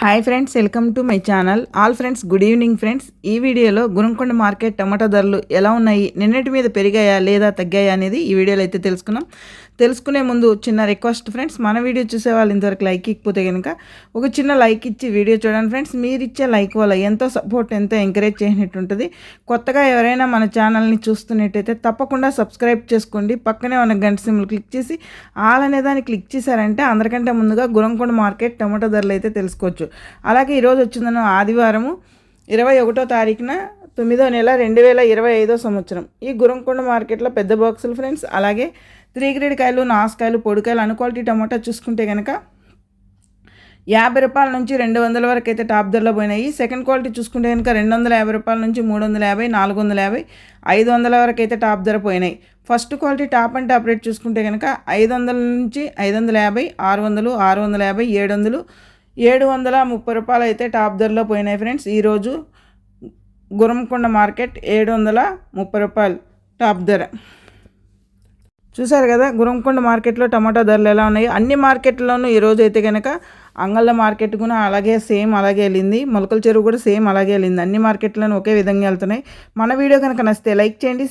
Hi friends welcome to my channel all friends good evening friends ఈ వీడియోలో Gurramkonda market టమాటా ధరలు ఎలా ఉన్నాయి నిన్నటి మీద పెరిగాయా లేదా తగ్గాయా అనేది ఈ వీడియోలో అయితే తెలుసుకున్నాం తెలుసుకునే ముందు చిన్న రిక్వెస్ట్ ఫ్రెండ్స్ మన వీడియో చూసే వాళ్ళు ఇంతవరకు లైక్ ఇకపోతే కనుక ఒక చిన్న లైక్ ఇచ్చి వీడియో చూడండి ఫ్రెండ్స్ మీరు ఇచ్చే లైక్ వల్ల ఎంతో సపోర్ట్ ఎంతో ఎంకరేజ్ చేసినట్టు ఉంటుంది. కొత్తగా ఎవరైనా మన ఛానల్ని చూస్తున్నట్టయితే తప్పకుండా సబ్స్క్రైబ్ చేసుకోండి. పక్కనే ఉన్న గంట సిమ్లు క్లిక్ చేసి ఆల్ అనే దాన్ని క్లిక్ చేశారంటే అందరికంటే ముందుగా గురంకొండ మార్కెట్ టమాటో ధరలు అయితే తెలుసుకోవచ్చు. అలాగే ఈరోజు వచ్చిందన్న ఆదివారము ఇరవై ఒకటో తారీఖున తొమ్మిదో నెల రెండు వేల ఇరవై ఐదో సంవత్సరం. ఈ గురంకొండ మార్కెట్లో పెద్ద బాక్సులు ఫ్రెండ్స్ అలాగే త్రీ గ్రేడ్ కాయలు నాసుకాయలు పొడికాయలు అన్ క్వాలిటీ టమాటా చూసుకుంటే కనుక యాభై రూపాయల నుంచి రెండు వందల వరకు అయితే టాప్ ధరలో పోయినాయి. సెకండ్ క్వాలిటీ చూసుకుంటే కనుక రెండు వందల యాభై రూపాయల నుంచి మూడు వందల యాభై నాలుగు వందల యాభై ఐదు వందల వరకు అయితే టాప్ ధర పోయినాయి. First quality top and top rate చూసుకుంటే కనుక ఐదు వందల నుంచి ఐదు వందల యాభై ఆరు వందలు ఆరు వందల యాభై ఏడు వందలు ఏడు వందల ముప్పై రూపాయలు అయితే టాప్ ధరలో పోయినాయి ఫ్రెండ్స్. ఈరోజు గురంకొండ మార్కెట్ ఏడు వందల ముప్పై రూపాయలు టాప్ ధర. చూసారు కదా గురంకొండ మార్కెట్లో టమాటా ధరలు ఎలా ఉన్నాయి? అన్ని మార్కెట్లోనూ ఈరోజు అయితే కనుక అంగళ్ళ మార్కెట్ కూడా అలాగే సేమ్ అలాగే వెళ్ళింది. మొలకల చెరువు కూడా సేమ్ అలాగే వెళ్ళింది. అన్ని మార్కెట్లను ఒకే విధంగా వెళ్తున్నాయి. మన వీడియో కనుక నచ్చితే లైక్ చేయండి